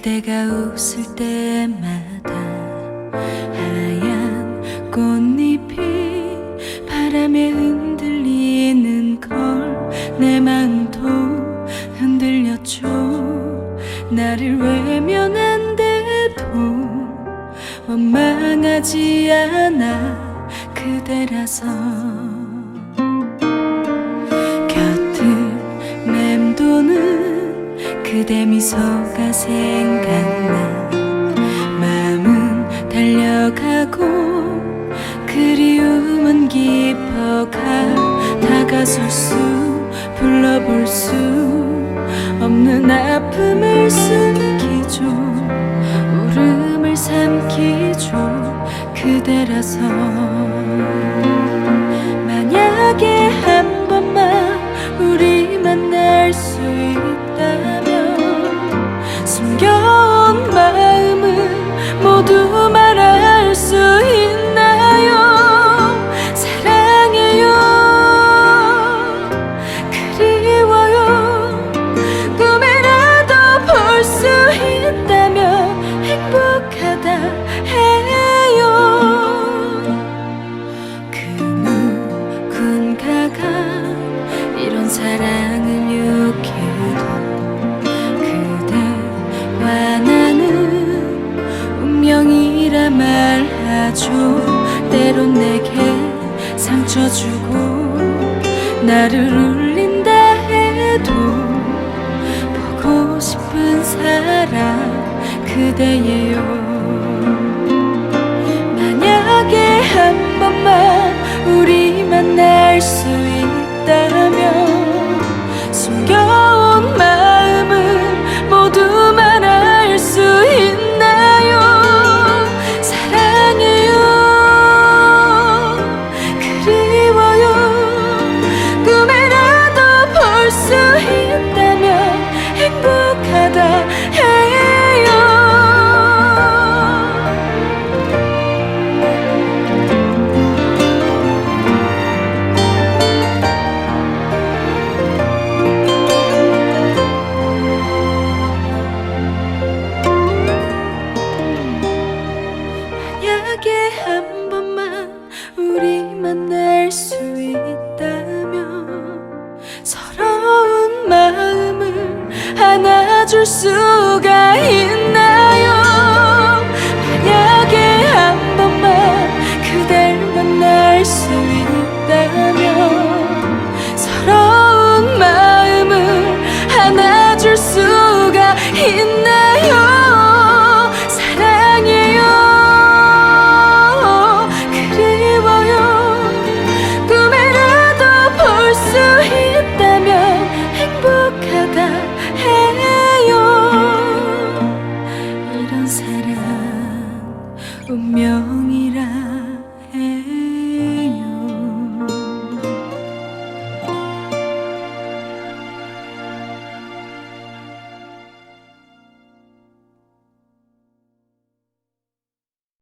그대가 웃을 때마다 하얀 꽃잎이 바람에 흔들리는 걸 내 마음도 흔들렸죠. 나를 외면한데도 원망하지 않아 그대라서 미소가 생각나. 마음은 달려가고 그리움은 깊어가 다가설 수 불러볼 수 없는 아픔을 숨기죠. 울음을 삼키죠. 그대라서. 만약에 말하죠. 때론 내게 상처 주고 나를 울린다 해도 보고 싶은 사람 그대예요 한 번만 우리 만날 수 있다면 만날 수 있다면 서러운 마음을 안아줄 수가 있나 依然